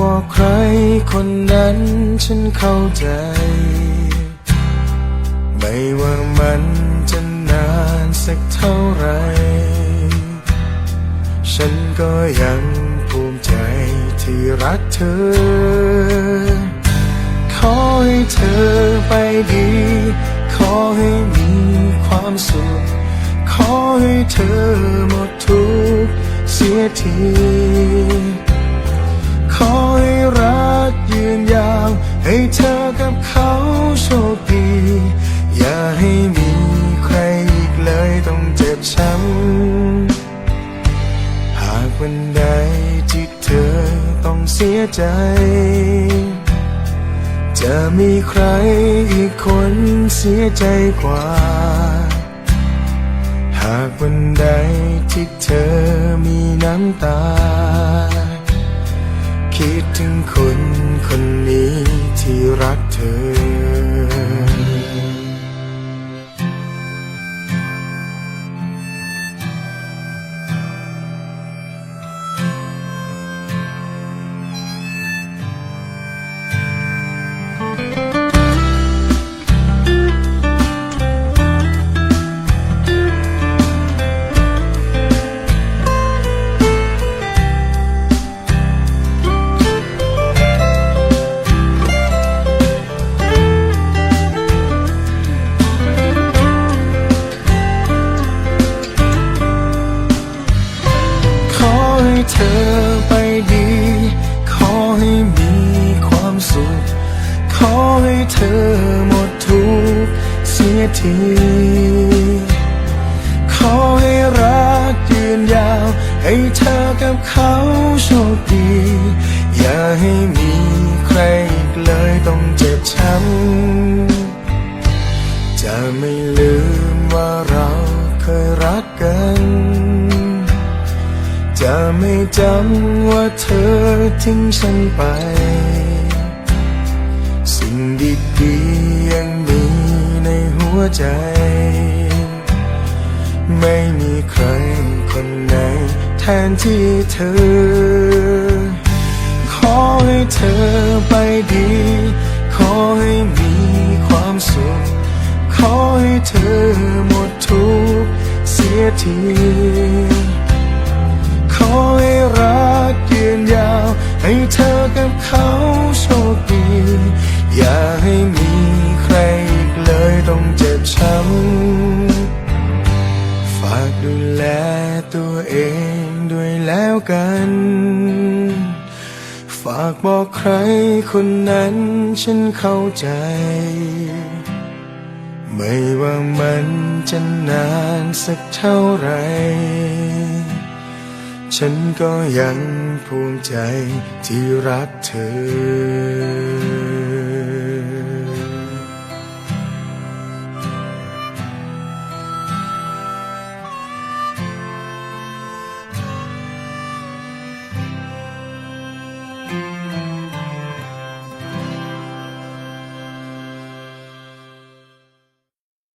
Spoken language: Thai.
บอกใครคนนั้นฉันเข้าใจ ไม่ว่ามันจะนานสักเท่าไร ฉันก็ยังภูมิใจที่รักเธอ ขอให้เธอไปดี ขอให้มีความสุข ขอให้เธอหมดทุกข์เสียที วันใดที่เธอต้องเสียใจ จะมีใครอีกคนเสียใจกว่า หากวันใดที่เธอมีน้ำตา คิดถึงคนคนนี้ที่รักเธอ เธอไปดี ขอให้มีความสุข ขอให้เธอหมดทุกเสียที ขอให้รักยืนยาว ให้เธอกับเขาโชคดี อย่าให้มีใครอีกเลยต้องเจ็บช้ำจะไม่ลื ไม่จำว่าเธอทิ้งฉันไป สิ่งดีๆยังมีในหัวใจ ไม่มีใครคนไหนแทนที่เธอ ขอให้เธอไปดี ขอให้มีความสุข ขอให้เธอหมดทุกข์เสียที ให้เธอกับเขาโชคดี อย่าให้มีใครอีกเลยต้องเจ็บช้ำฝากดูแลตัวเองด้วยแล้วกัน ฝากบอกใครคนนั้นฉันเข้าใจ ไม่ว่ามันจะนานสักเท่าไหร่ ฉันก็ยังภูมิใจที่รักเธอ